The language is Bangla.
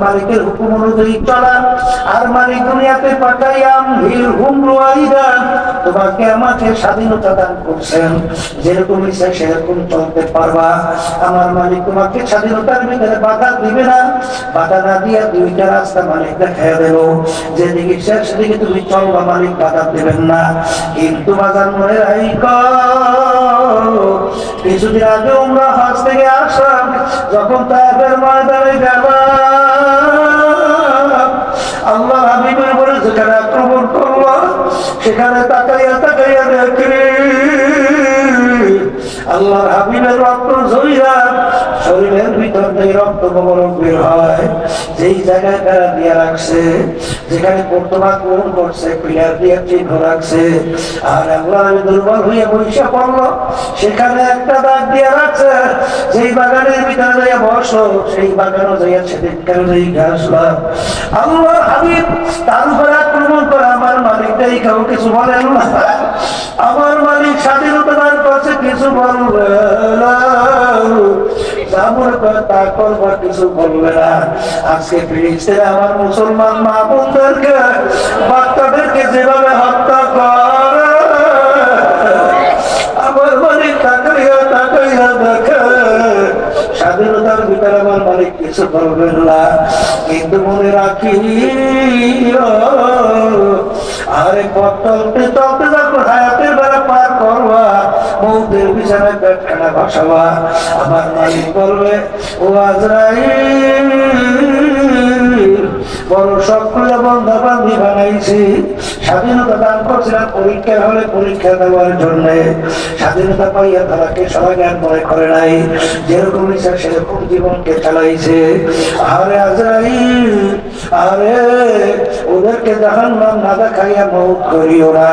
মালিকের হুকুম তোমাকে স্বাধীনতা দান আমার মালিক তোমাকে স্বাধীনতার ভিতরে বাধা দিবে না। বাধা না দিয়া দুইটা রাস্তা মালিক দেখাই দেব যেদিকে ইচ্ছা সেদিকে তুমি চলবা মালিক, বাধা দেবেন না। কিন্তু বাজার মনে রাইক কিছুদিন আগে আমরা হাজ থেকে আসলাম, যখন তাদের ময়দানে গেলাম, আল্লাহ হাবিবের বলে যেখানে আক্রমণ করল, সেখানে তাকাইয়া তাকাইয়া দেখি, আল্লাহর হাবিবের রক্ত ঝরিয়া শরীরের ভিতর থেকে রক্ত কবরক বের হয়। যেই জায়গায় তারা দিয়ে রাখছে, যেখানে বর্তমান গ্রহণ করছে, পিলার দিয়ে চিহ্ন রাখছে। আর আল্লাহ আমি দুর্বল হয়ে বৈশা পড়ল, সেখানে একটা দাগ দিয়ে রাখছে। যেই বাগানের ভিতরে যাইয়া বসো, সেই বাগানও যাইয়া সেদিন কেন যাই আসলাম আল্লাহর হাবিব, তার উপরে আক্রমণ করে আমার মালিকটাই কেউ কিছু বলেন না। আমার মালিক স্বাধীনতা দান করছে, কিছু বলবে বলবে যেভাবে হত্যা আমার মালিক তাকাইয়া তাকাইয়া দেখে, স্বাধীনতার ভিতরে আমার মালিক কিছু বলবেন না। কিন্তু মনে রাখি আরে চলতে মৌতের বিছানায় পেটখানা বসাবা। আমার মালিক বলবে, ও আজরাইল বড় সবগুলো বন্ধা বান্ধি বানাইছি। স্বাধীনতা দান করছিলাম পরীক্ষার হলে পরীক্ষা দেওয়ার জন্য। স্বাধীনতা পাইয়া তারাকে সবাই জ্ঞান মনে করে নাই। যেরকম ইচ্ছা সেরকম জীবনকে চালাইছে। আরে আজরাইল, আরে, ওদেরকে জাহান না দেখাইয়া মৌত করিও না।